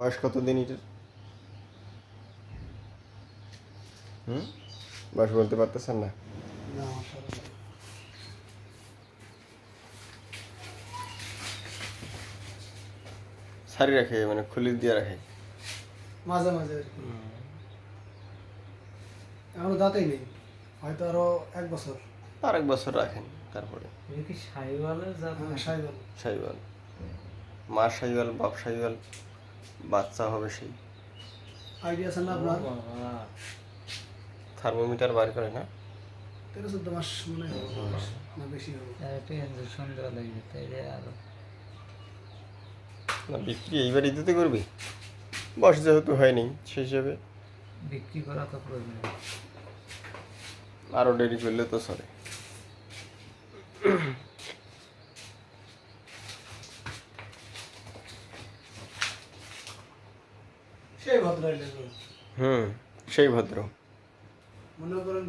বয়স কত দিন এটার? হুম? বয়স বলতে পারতেছেন না? না সারি রাখে মানে খুলি দিয়ে রাখে? মাঝে মাঝে এখনও দাঁতেই নেই হয়তো আরও এক বছর। আর এক বছর রাখেন তারপরে। জাত? হ্যাঁ নাকি? সাইবাল সাইওয়াল। মা সাইওয়াল বাপ সাইওয়াল? বাচ্চা হবে সেই। আইডিয়া আছে না আপনার? থার্মোমিটার বার করে না? তেরো চোদ্দ মাস মনে হয়। না বেশি হবে। তার একটা ইঞ্জেকশন দেওয়া লাগবে তাইলে আরও। না বিক্রি এইবার ইতিতে করবি? বয়স যেহেতু হয়নি সেই হিসেবে। বিক্রি করা তো প্রয়োজন। আরও দেরি করলে তো সরে। সেই ভদ্র হুম সেই ভদ্র। মনে করেন